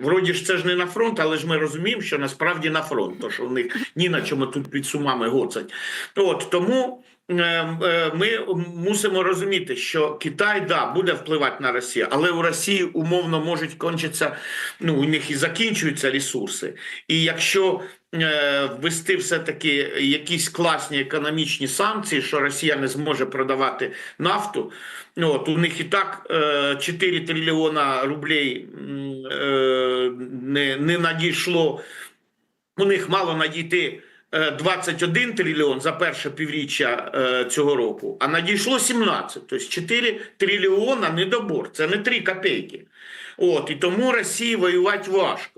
вроді ж це ж не на фронт, але ж ми розуміємо, що насправді на фронт, то що в них ні на чому тут під сумами гоцать. От тому е, е, ми мусимо розуміти, що Китай да буде впливати на Росію, але у Росії умовно можуть кончитися. Ну у них і закінчуються ресурси. І якщо ввести все таки якісь класні економічні санкції, що Росія не зможе продавати нафту. Ну, от у них і так е, 4 трильйона рублей е, не, не надійшло. У них мало надійти е, 21 трильйон за перше півріччя е, цього року, а надійшло 17. Тобто 4 трильйона недобор. Це не 3 копійки. От, і тому Росії воювати важко.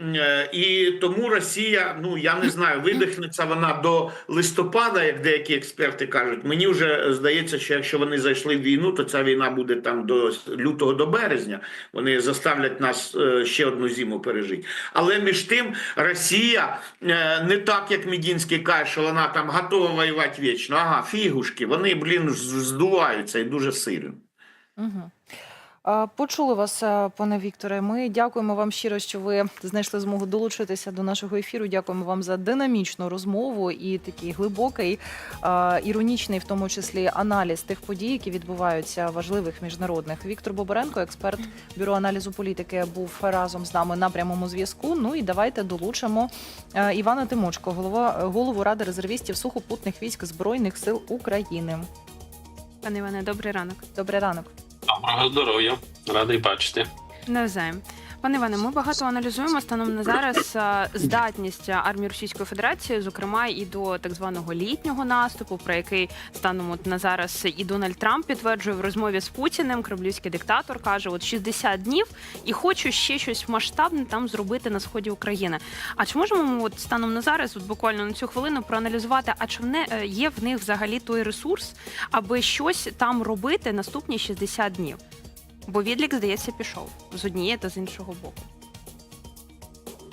Е, І тому Росія, ну я не знаю, видихнеться вона до листопада, як деякі експерти кажуть. Мені вже здається, що якщо вони зайшли в війну, то ця війна буде там до лютого до березня. Вони заставлять нас е, ще одну зиму пережити. Але між тим Росія е, не так, як Мідінський каже, що вона там готова воювати вічно. Ага, фігушки, вони, блін, здуваються і дуже сильно. Угу. Почули вас, е, пане Вікторе. Ми дякуємо вам щиро, що ви знайшли змогу долучитися до нашого ефіру. Дякуємо вам за динамічну розмову і такий глибокий, е, іронічний, в тому числі, аналіз тих подій, які відбуваються важливих міжнародних. Віктор Бобаренко, експерт бюро аналізу політики, був разом з нами на прямому зв'язку. Ну і давайте долучимо е, Івана Тимочко, голова голову ради резервістів сухопутних військ збройних сил України. Пане Іване, добрий ранок. Добрий ранок. Доброго здоров'я, радий бачити. Навзаєм. Пане Іване, ми багато аналізуємо станом на зараз здатність армії Російської Федерації, зокрема і до так званого літнього наступу, про який станом от на зараз і Дональд Трамп підтверджує в розмові з Путіним. Кремлівський диктатор каже: от 60 днів і хочу ще щось масштабне там зробити на сході України. А чи можемо ми от станом на зараз, от буквально на цю хвилину, проаналізувати, а чи в е, є в них взагалі той ресурс, аби щось там робити наступні 60 днів? Бо відлік, здається, пішов з однієї та з іншого боку.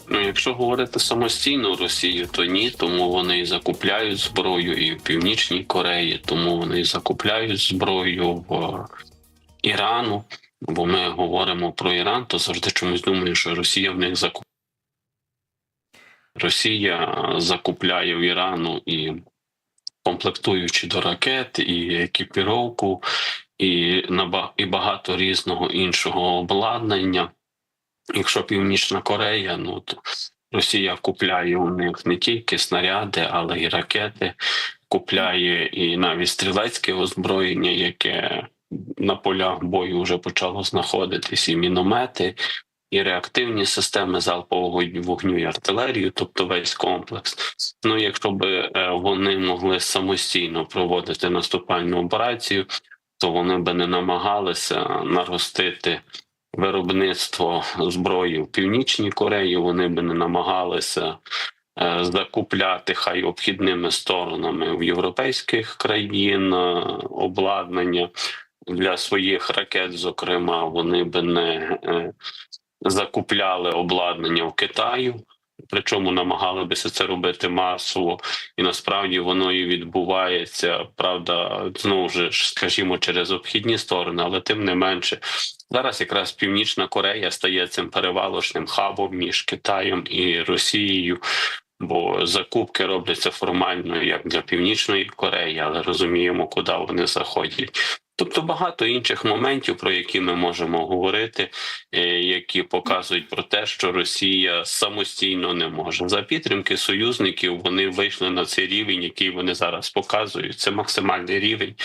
Ну, якщо говорити самостійно Росію, то ні, тому вони і закупляють зброю і в Північній Кореї, тому вони і закупляють зброю в е, Ірану. Бо ми говоримо про Іран, то завжди чомусь думаю, що Росія в них закупляє. Росія закупляє в Ірану і комплектуючи до ракет, і екіпіровку, і наба- і багато різного іншого обладнання. Якщо Північна Корея, ну то Росія купляє у них не тільки снаряди, але й ракети, купляє і навіть стрілецьке озброєння, яке на полях бою вже почало знаходитись, і міномети, і реактивні системи залпового вогню і артилерію, тобто весь комплекс. Ну, якщо б е, вони могли самостійно проводити наступальну операцію, то вони би не намагалися наростити виробництво зброї в Північній Кореї. Вони би не намагалися е, закупляти хай обхідними сторонами в європейських країн е, обладнання для своїх ракет. Зокрема, вони би не е, закупляли обладнання в Китаю. Причому намагалися це робити масово, і насправді воно і відбувається. Правда, знову ж скажімо, через обхідні сторони, але тим не менше, зараз якраз Північна Корея стає цим перевалочним хабом між Китаєм і Росією. Бо закупки робляться формально як для Північної Кореї, але розуміємо, куди вони заходять. Тобто багато інших моментів, про які ми можемо говорити, е, які показують про те, що Росія самостійно не може за підтримки союзників. Вони вийшли на цей рівень, який вони зараз показують. Це максимальний рівень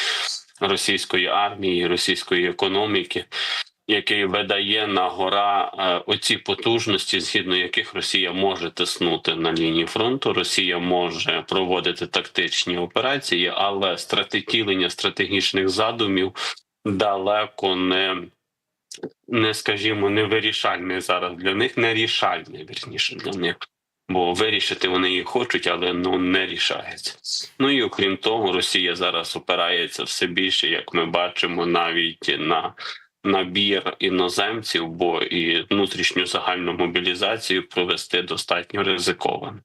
російської армії, російської економіки. Який видає на гора е, оці потужності, згідно яких Росія може тиснути на лінії фронту, Росія може проводити тактичні операції, але стратегілення стратегічних задумів далеко не, не скажімо, не вирішальне зараз для них, не рішальне вірніше для них. Бо вирішити вони її хочуть, але ну не рішається. Ну і окрім того, Росія зараз опирається все більше, як ми бачимо, навіть на набір іноземців, бо і внутрішню загальну мобілізацію провести достатньо ризиковано.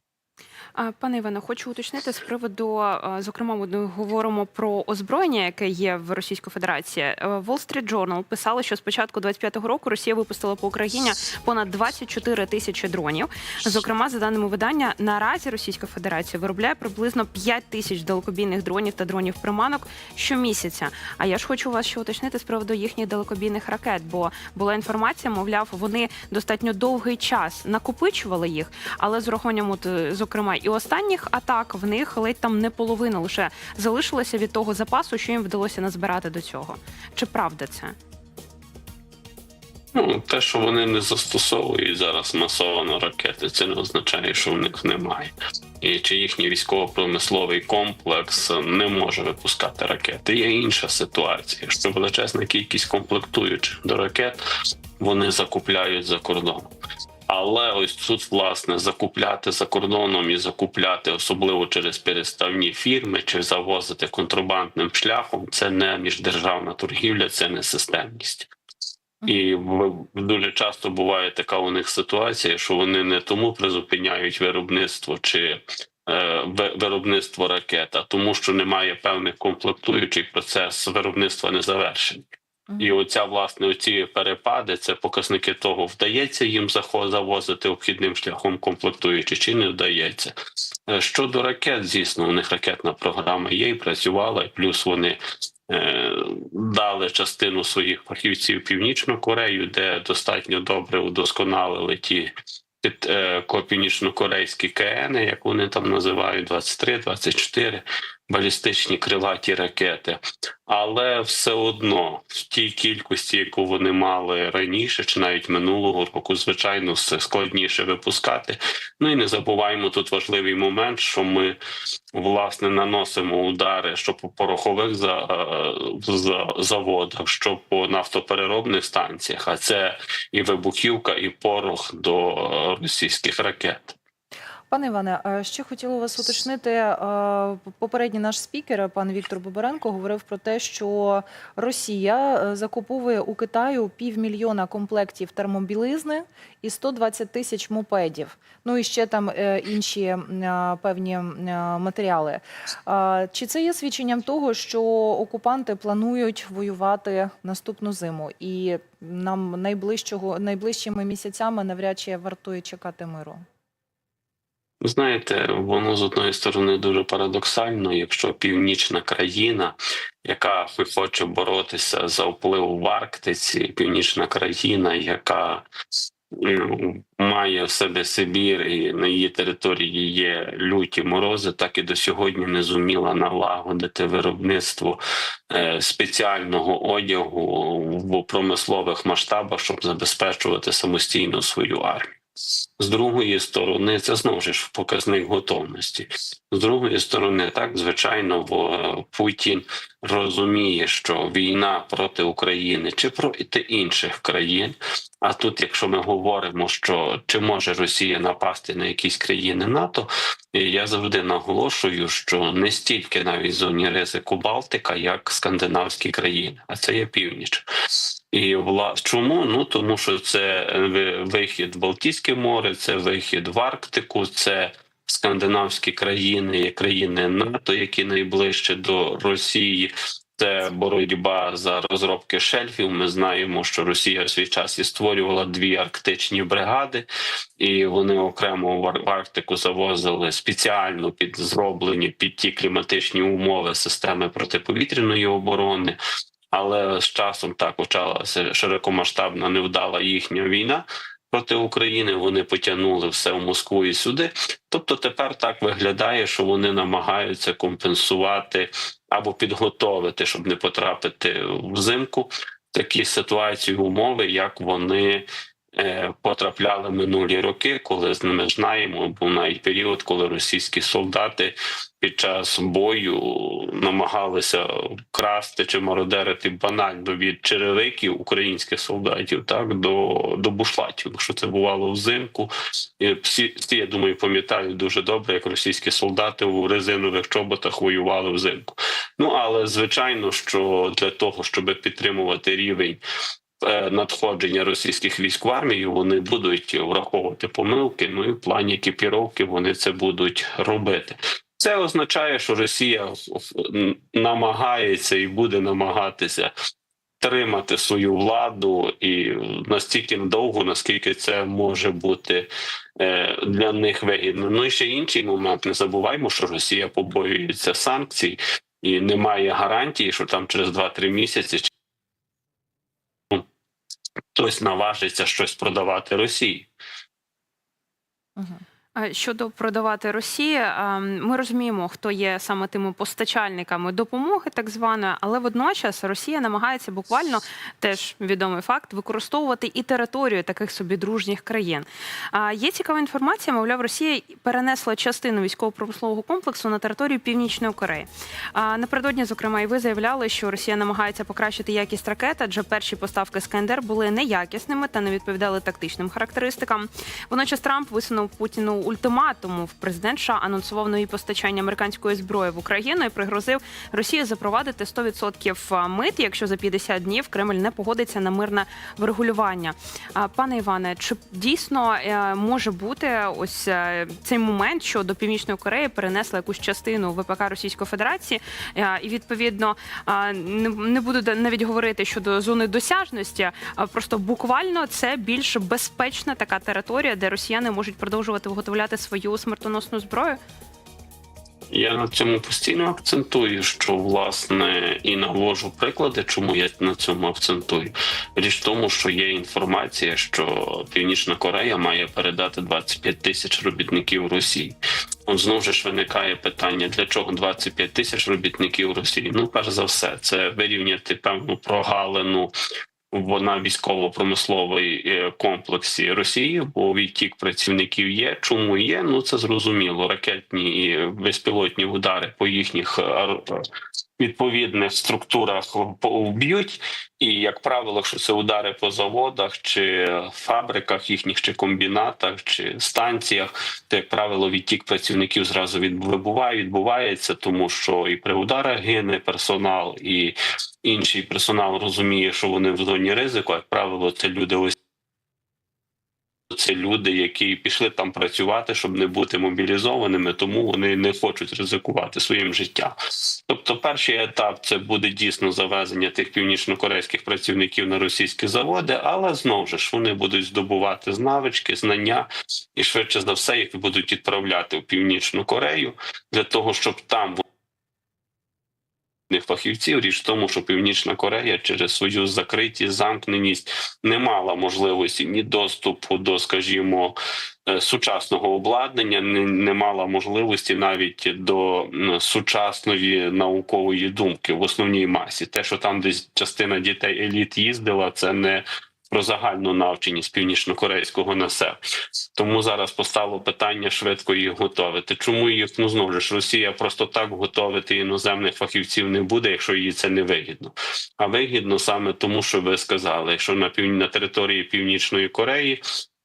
Пане Іване, хочу уточнити з приводу, зокрема, ми говоримо про озброєння, яке є в Російської Федерації. Е, Wall Street Journal писали, що з початку 25-го року Росія випустила по Україні понад 24 тисячі дронів. Зокрема, за даними видання, наразі Російська Федерація виробляє приблизно 5 тисяч далекобійних дронів та дронів приманок щомісяця. А я ж хочу вас ще уточнити з приводу їхніх далекобійних ракет, бо була інформація, мовляв, вони достатньо довгий час накопичували їх, але з урахуванням, е, зокрема, і останніх атак в них ледь там не половина лише залишилося від того запасу, що їм вдалося назбирати до цього. Чи правда це? Ну, те, що вони не застосовують зараз масово ракети, це не означає, що в них немає. І чи їхній військово-промисловий комплекс не може випускати ракети. Є інша ситуація, що величезна кількість комплектуючих до ракет вони закупляють за кордоном. Але ось тут, власне, закупляти за кордоном і закупляти, особливо через переставні фірми, чи завозити контрабандним шляхом, це не міждержавна торгівля, це не системність. І дуже часто буває така у них ситуація, що вони не тому призупиняють виробництво чи е, виробництво ракет, а тому, що немає певних комплектуючих процес виробництва не завершений. І оця власне оці перепади це показники того, вдається їм завозити обхідним шляхом комплектуючі чи не вдається. Е, Щодо ракет, звісно, у них ракетна програма є і працювала, і плюс вони е, дали частину своїх фахівців Північну Корею, де достатньо добре удосконалили ті. Е, північно корейські КН, як вони там називають, 23, 24 балістичні крилаті ракети, але все одно в тій кількості, яку вони мали раніше, чи навіть минулого року, звичайно, все складніше випускати. Ну і не забуваємо тут важливий момент, що ми власне наносимо удари, що по порохових за, е, за заводах, що по нафтопереробних станціях, а це і вибухівка, і порох до е, російських ракет. Пане Іване, е, ще хотіла вас уточнити. е, Попередній наш спікер, пан Віктор Бобаренко, говорив про те, що Росія е, закуповує у Китаю півмільйона комплектів термобілизни і 120 тисяч мопедів. Ну і ще там інші певні матеріали. Чи це є свідченням того, що окупанти планують воювати наступну зиму, і нам найближчого найближчими місяцями навряд чи вартує чекати миру? Знаєте, воно з одної сторони дуже парадоксально, якщо північна країна, яка хоче боротися за вплив в Арктиці, північна країна, яка має в себе Сибір і на її території є люті морози, так і до сьогодні не зуміла налагодити виробництво е, спеціального одягу в промислових масштабах, щоб забезпечувати самостійно свою армію. З другої сторони, це знову ж показник готовності. З другої сторони, так звичайно, в- Путін розуміє, що війна проти України чи проти інших країн. А тут, якщо ми говоримо, що чи може Росія напасти на якісь країни НАТО, я завжди наголошую, що не стільки навіть зоні ризику Балтика, як скандинавські країни, а це є північ. І вла чому? Ну тому що це е, вихід в Балтійське море, це вихід в Арктику, це скандинавські країни, країни НАТО, які найближче до Росії. Це боротьба за розробки шельфів. Ми знаємо, що Росія в свій час і створювала дві арктичні бригади, і вони окремо в Арктику завозили спеціально під зроблені під ті кліматичні умови системи протиповітряної оборони. Але з часом так почалася широкомасштабна невдала їхня війна проти України. Вони потягнули все в Москву і сюди. Тобто тепер так виглядає, що вони намагаються компенсувати або підготовити, щоб не потрапити взимку такі ситуації, умови, як вони. Е, Потрапляли минулі роки, коли ними знаємо, був навіть період, коли російські солдати під час бою намагалися красти чи мародерити банально від черевиків українських солдатів, так до, до бушлатів. Що це бувало взимку, і всі, я думаю, пам'ятають дуже добре, як російські солдати у резинових чоботах воювали взимку. Ну але звичайно, що для того, щоб підтримувати рівень надходження російських військ в армію, вони будуть враховувати помилки. Ну і в плані екіпіровки вони це будуть робити. Це означає, що Росія намагається і буде намагатися тримати свою владу і настільки довго, наскільки це може бути е, для них вигідно. Ну і ще інший момент. Не забуваймо, що Росія побоюється санкцій і немає гарантії, що там через 2-3 місяці хтось наважиться щось продавати Росії. Мгм. А Щодо продавати Росії, ми розуміємо, хто є саме тими постачальниками допомоги, так званої, але водночас Росія намагається буквально теж відомий факт використовувати і територію таких собі дружніх країн. Є цікава інформація. Мовляв, Росія перенесла частину військово-промислового комплексу на територію Північної Кореї. Напередодні, зокрема, і ви заявляли, що Росія намагається покращити якість ракет, адже перші поставки з КНДР були неякісними та не відповідали тактичним характеристикам. Водночас Трамп висунув Путіну ультиматуму. Президент США анонсував нові постачання американської зброї в Україну і пригрозив Росії запровадити 100% мит, якщо за 50 днів Кремль не погодиться на мирне врегулювання. Пане Іване, чи дійсно е, може бути ось е, цей момент, що до Північної Кореї перенесли якусь частину ВПК Російської Федерації, Е, і відповідно не, буду навіть говорити щодо зони досяжності, а просто буквально це більш безпечна така територія, де росіяни можуть продовжувати виготовляти свою смертоносну зброю. Я на цьому постійно акцентую, що власне і навожу приклади, чому я на цьому акцентую. Річ в тому, що є інформація, що Північна Корея має передати 25 тисяч робітників Росії. От знову ж виникає питання: для чого 25 тисяч робітників Росії? Ну, перш за все, це вирівняти певну прогалину вона військово-промисловий е, комплексі Росії, бо відтік працівників є. Чому є? Ну це зрозуміло. Ракетні і безпілотні удари по їхніх е, відповідних структурах вб'ють. І як правило, якщо це удари по заводах чи фабриках їхніх, чи комбінатах, чи станціях, то як правило відтік працівників зразу від вибуває, відбувається, тому що і при ударах гине персонал, і інший персонал розуміє, що вони в зоні ризику. Як правило, це люди ось. Це люди, які пішли там працювати, щоб не бути мобілізованими, тому вони не хочуть ризикувати своїм життям. Тобто, перший етап це буде дійсно завезення тих північнокорейських працівників на російські заводи, але знову ж вони будуть здобувати знавички, знання і швидше за все їх будуть відправляти в північну Корею для того, щоб там фахівців. Річ в тому, що Північна Корея через свою закритість, замкненість не мала можливості ні доступу до, скажімо, е, сучасного обладнання, не, не мала можливості навіть до сучасної наукової думки в основній масі. Те, що там десь частина дітей еліт їздила, це не про загальну навченість північнокорейського населення. Тому зараз постало питання швидко їх готовити. Чому їх ну знову ж Росія просто так готовити іноземних фахівців не буде, якщо їй це не вигідно. А вигідно саме тому, що ви сказали, що на півні на території Північної Кореї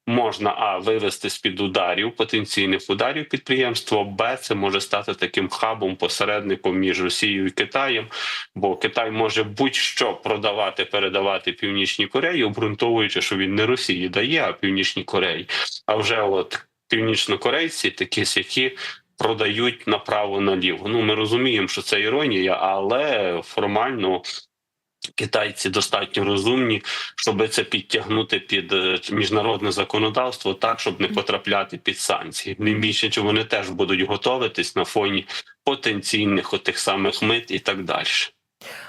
можна а вивести з під ударів потенційних ударів підприємство, б це може стати таким хабом, посередником між Росією і Китаєм, бо Китай може будь-що продавати, передавати Північній Кореї, обґрунтовуючи, що він не Росії дає, а Північній Кореї. А вже от північнокорейці, такі сякі. Продають направо наліво. Ну ми розуміємо, що це іронія, але формально китайці достатньо розумні, щоб це підтягнути під е, міжнародне законодавство, так щоб не потрапляти під санкції. Тим більше, чи вони теж будуть готуватись на фоні потенційних отих самих мит і так далі.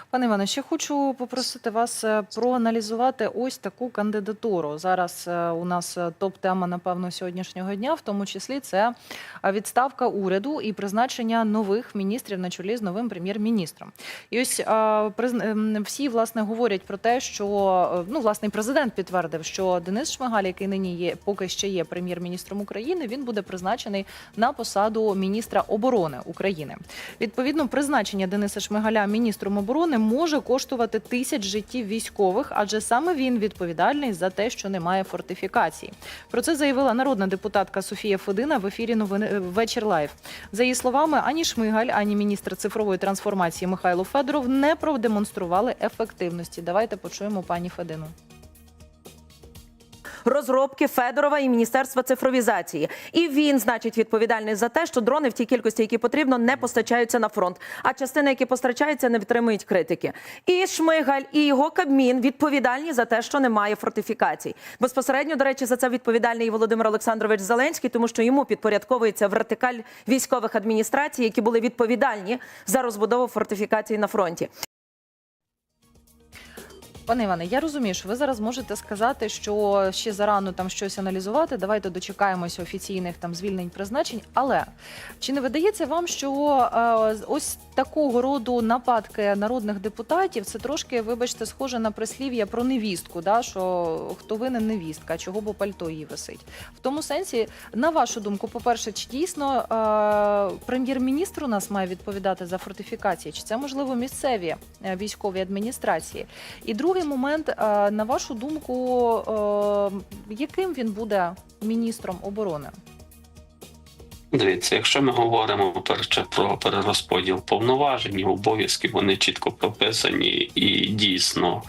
Пане Іване, ще хочу попросити вас е, проаналізувати ось таку кандидатуру. Зараз е, у нас е, топ-тема, напевно, сьогоднішнього дня, в тому числі це відставка уряду і призначення нових міністрів на чолі з новим прем'єр-міністром. І ось ем, всі власне говорять про те, що ну власне президент підтвердив, що Денис Шмигаль, який нині є, поки ще є прем'єр-міністром України, він буде призначений на посаду міністра оборони України. Відповідно, призначення Дениса Шмигаля міністром оборони може коштувати тисяч життів військових, адже саме він відповідальний за те, що немає фортифікацій. Про це заявила народна депутатка Софія Федина в ефірі новини вечір лайв. За її словами, ані Шмигаль, ані міністр цифрової трансформації Михайло Федоров не продемонстрували ефективності. Давайте почуємо пані Федину. Розробки Федорова і Міністерства цифровізації. І він, значить, відповідальний за те, що дрони в тій кількості, які потрібно, не постачаються на фронт. А частини, які постачаються, не витримують критики. І Шмигаль, і його Кабмін відповідальні за те, що немає фортифікацій. Безпосередньо, до речі, за це відповідальний Володимир Олександрович Зеленський, тому що йому підпорядковується вертикаль військових адміністрацій, які були відповідальні за розбудову фортифікацій на фронті. Пане Іване, я розумію, що ви зараз можете сказати, що ще зарано там щось аналізувати. Давайте дочекаємося офіційних там звільнень призначень. Але чи не видається вам, що е, ось такого роду нападки народних депутатів це трошки, вибачте, схоже на прислів'я про невістку, да що хто винен невістка, чого бо пальто її висить? В тому сенсі, на вашу думку, по-перше, чи дійсно е, прем'єр-міністр у нас має відповідати за фортифікації? Чи це можливо місцеві е, військові адміністрації? І другий момент, е, на вашу думку, е, яким він буде міністром оборони? Дивіться, якщо ми говоримо перше про перерозподіл повноважень, обов'язки, вони чітко прописані і дійсно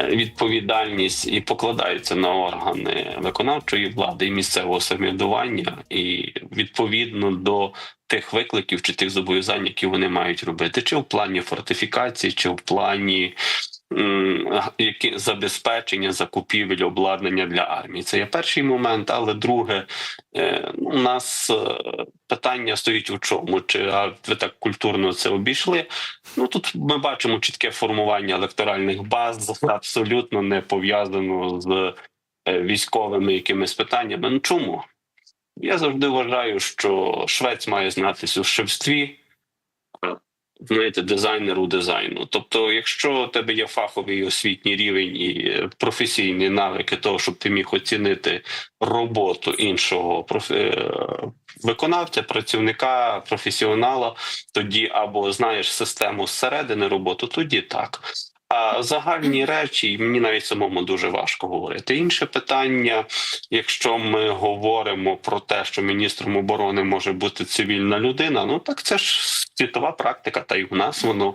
е, відповідальність і покладаються на органи виконавчої влади і місцевого самоврядування, і відповідно до тих викликів чи тих зобов'язань, які вони мають робити, чи в плані фортифікації, чи в плані. Які забезпечення закупівель обладнання для армії, це є перший момент. Але друге, е, у нас е, питання стоїть у чому? Чи а ви так культурно це обійшли? Ну тут ми бачимо чітке формування електоральних баз, абсолютно не пов'язано з е, військовими якимись питаннями. Ну чому? Я завжди вважаю, що швець має знатися у шевстві, знаєте, дизайнеру дизайну. Тобто, якщо у тебе є фаховий освітній рівень і е, професійні навики того, щоб ти міг оцінити роботу іншого профі... е, виконавця, працівника, професіонала, тоді або знаєш систему зсередини роботи, тоді так. А загальні речі мені навіть самому дуже важко говорити. Інше питання, якщо ми говоримо про те, що міністром оборони може бути цивільна людина, ну так це ж світова практика, та й в нас воно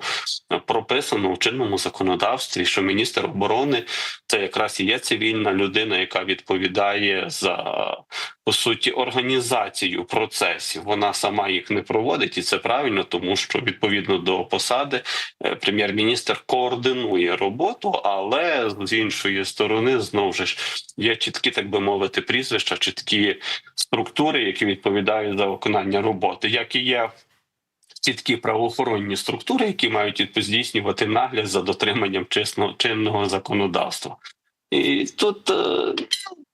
прописано у чинному законодавстві, що міністр оборони це якраз і є цивільна людина, яка відповідає за по суті організацію процесів. Вона сама їх не проводить, і це правильно, тому що відповідно до посади е, прем'єр-міністр координує роботу, але з іншої сторони знову ж є чіткі, так би мовити, прізвища, чіткі структури, які відповідають за виконання роботи, як і є. Чіткі правоохоронні структури, які мають здійснювати нагляд за дотриманням чинного законодавства, і тут е,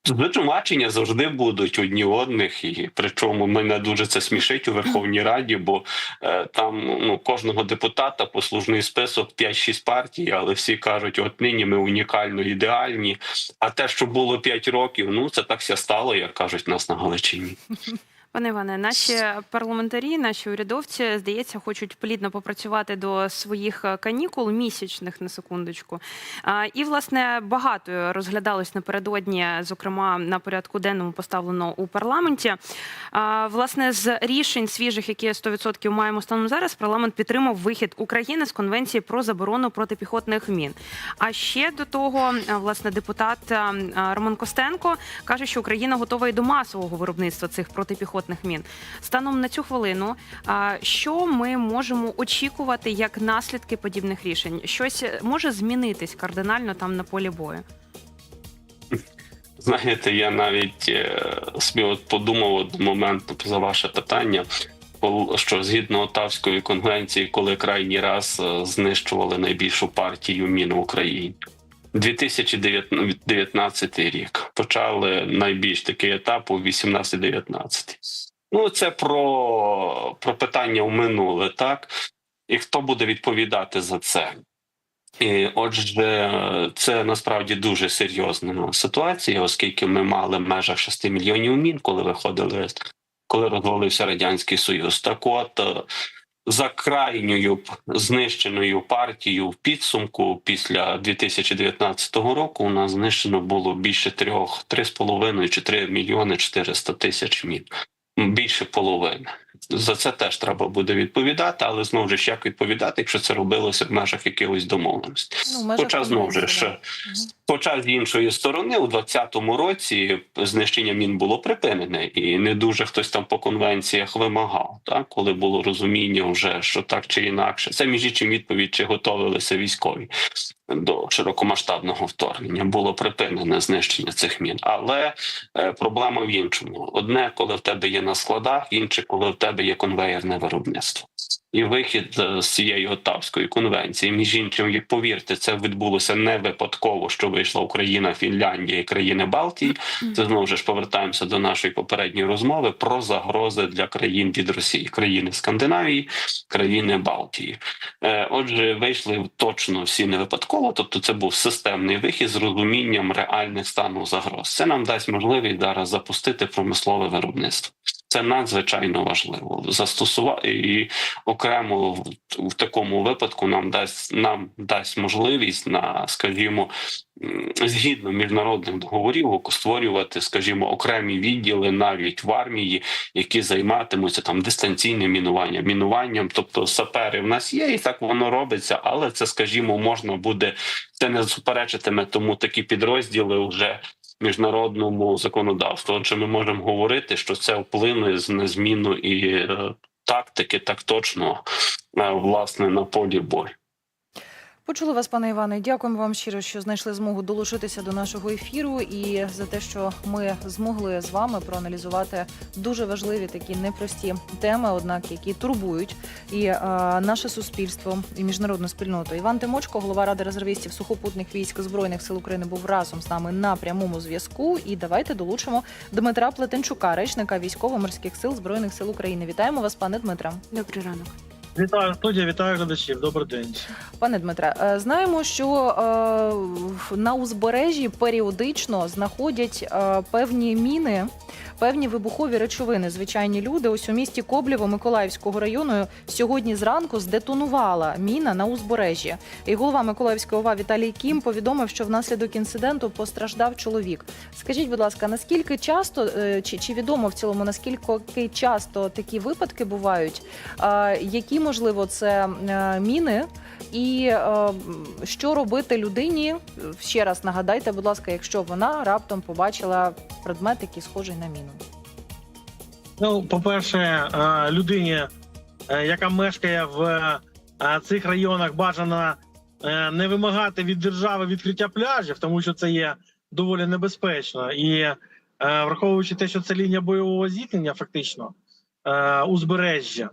звинувачення завжди будуть одні одних, і причому мене дуже це смішить у Верховній Раді, бо е, там ну кожного депутата послужний список 5-6 партій, але всі кажуть, от нині ми унікально ідеальні. А те, що було 5 років, ну це так ся стало, як кажуть нас на Галичині. Пане Іване, наші парламентарі, наші урядовці, здається, хочуть плідно попрацювати до своїх е, канікул місячних на секундочку. І власне багато розглядалось напередодні, зокрема на порядку денному поставлено у парламенті. Власне, з рішень свіжих, які 100% маємо станом зараз, парламент підтримав вихід України з конвенції про заборону протипіхотних мін. А ще до того, е, власне, депутат е, Роман Костенко каже, що Україна готова і до масового виробництва цих протипіхотних мін. Станом на цю хвилину, що ми можемо очікувати як наслідки подібних рішень? Щось може змінитись кардинально там на полі бою? Знаєте, я навіть е, собі от подумав от моменту за ваше питання. Що згідно Отавської конвенції, коли крайній раз е, знищували найбільшу партію мін в Україні, 2019 рік почали найбільш такий етап у 18-19. Ну це про, про питання в минуле, так і хто буде відповідати за це? І, отже, це насправді дуже серйозна ситуація, оскільки ми мали в межах 6 мільйонів мін, коли виходили, коли розвалився радянський союз. Так, от за крайньою знищеною партією в підсумку після 2019 року у нас знищено було більше трьох, три з половиною чи три мільйони 400 тисяч мін. Більше половини. За це теж треба буде відповідати, але знову ж як відповідати, якщо це робилося в межах якихось домовленостей. Ну, Хоча знову ж Хоча з іншої сторони, у 2020 році знищення мін було припинене, і не дуже хтось там по конвенціях вимагав, так коли було розуміння, вже що так чи інакше. Це між іншим відповідь, чи готовилися військові до широкомасштабного вторгнення. Було припинене знищення цих мін, але е, проблема в іншому: одне, коли в тебе є на складах, інше, коли в тебе є конвеєрне виробництво. І вихід е, з цієї Оттавської конвенції, між іншим, повірте, це відбулося не випадково, що вийшла Україна, Фінляндія і країни Балтії. Це знову ж повертаємося до нашої попередньої розмови про загрози для країн від Росії, країни Скандинавії, країни Балтії. Е, Отже, вийшли точно всі не випадково, тобто це був системний вихід з розумінням реальних стану загроз. Це нам дасть можливість зараз запустити промислове виробництво. Це надзвичайно важливо застосувати і окремо в, такому випадку нам дасть нам дасть можливість на, скажімо, згідно міжнародних договорів створювати, скажімо, окремі відділи навіть в армії, які займатимуться там дистанційним мінуванням, мінуванням. Тобто сапери в нас є, і так воно робиться, але це, скажімо, можна буде це не суперечитиме тому такі підрозділи вже міжнародному законодавству. Отже, ми можемо говорити, що це вплине на зміну і е, тактики, так точно е, власне на полі бою. Почули вас, пане Іване. Дякуємо вам щиро, що знайшли змогу долучитися до нашого ефіру і за те, що ми змогли з вами проаналізувати дуже важливі такі непрості теми, однак які турбують і е, наше суспільство, і міжнародну спільноту. Іван Тимочко, голова ради резервістів сухопутних військ збройних сил України, був разом з нами на прямому зв'язку. І давайте долучимо Дмитра Плетенчука, речника військово-морських сил збройних сил України. Вітаємо вас, пане Дмитре. Добрий ранок. Вітаю студія, вітаю глядачів. Добрий день. Пане Дмитре, е, знаємо, що е, на узбережжі періодично знаходять е, певні міни, певні вибухові речовини. Звичайні люди. Ось у місті Коблєво Миколаївського району сьогодні зранку здетонувала міна на узбережжі. І голова Миколаївської ОВА Віталій Кім повідомив, що внаслідок інциденту постраждав чоловік. Скажіть, будь ласка, наскільки часто е, чи, чи відомо в цілому, наскільки часто такі випадки бувають? Які можливо це е, міни? І е, що робити людині? Ще раз нагадайте, будь ласка, якщо вона раптом побачила предмет, який схожий на міну. Ну, по-перше, е, людині, е, яка мешкає в е, цих районах, бажано не вимагати від держави відкриття пляжів, тому що це є доволі небезпечно. І враховуючи те, що це лінія бойового зіткнення, фактично узбережжя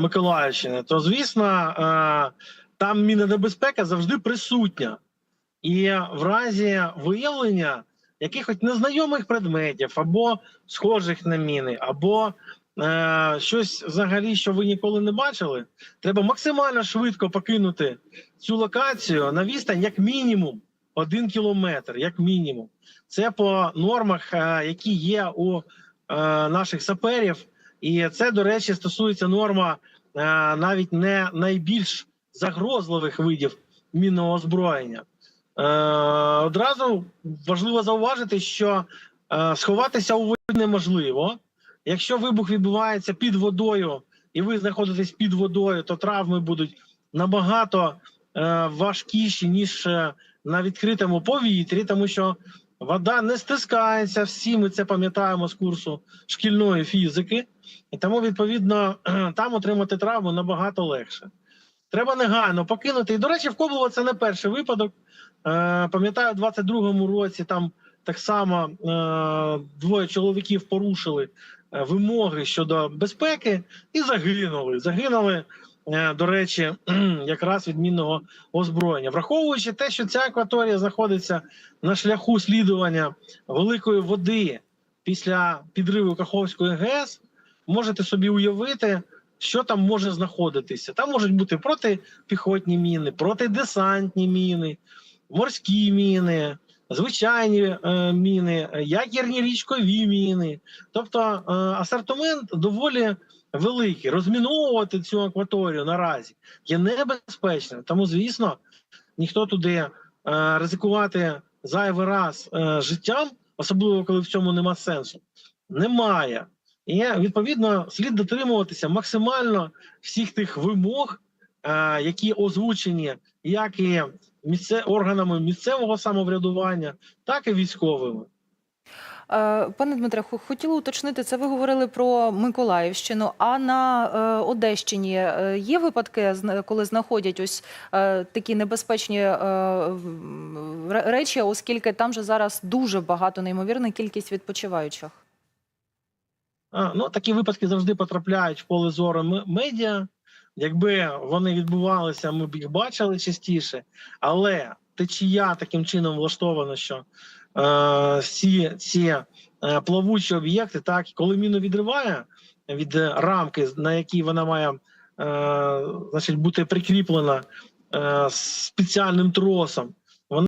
Миколаївщини, то звісно, е, там мінонебезпека завжди присутня. І в разі виявлення якихось незнайомих предметів або схожих на міни, або е, щось взагалі, що ви ніколи не бачили, треба максимально швидко покинути цю локацію на відстань, як мінімум, один кілометр, як мінімум. Це по нормах, е, які є у е, наших саперів, і це, до речі, стосується норма е, навіть не найбільш загрозливих видів мінного озброєння. Е, одразу важливо зауважити, що е, сховатися у воді неможливо. Якщо вибух відбувається під водою, і ви знаходитесь під водою, то травми будуть набагато важкіші ніж на відкритому повітрі, тому що вода не стискається. Всі ми це пам'ятаємо з курсу шкільної фізики, і тому відповідно там отримати травму набагато легше. Треба негайно покинути. І, до речі, в Коблево це не перший випадок. Е, Пам'ятаю, в 22-му році там так само е, двоє чоловіків порушили е, вимоги щодо безпеки і загинули. Загинули, до речі, якраз від мінного озброєння. Враховуючи те, що ця акваторія знаходиться на шляху слідування великої води після підриву Каховської ГЕС, можете собі уявити. Що там може знаходитися? Там можуть бути протипіхотні міни, протидесантні міни, морські міни, звичайні е, міни, е, ядерні річкові міни. Тобто е, асортимент доволі великий. Розміновувати цю акваторію наразі є небезпечним. Тому, звісно, ніхто туди е, ризикувати зайвий раз е, життям, особливо коли в цьому нема сенсу, немає. І відповідно слід дотримуватися максимально всіх тих вимог, е, які озвучені як і місце органами місцевого самоврядування, так і військовими. Е, Пане Дмитре, хотіла уточнити, це ви говорили про Миколаївщину. А на е, Одещині е, є випадки, коли знаходять ось такі небезпечні речі, оскільки там же зараз дуже багато, неймовірна кількість відпочиваючих. Ну, такі випадки завжди потрапляють в поле зору медіа. Якби вони відбувалися, ми б їх бачили частіше. Але течія таким чином влаштована, що всі ці е, плавучі об'єкти, так, коли міну відриває від е, рамки, на якій вона має е, значить, бути прикріплена е, спеціальним тросом,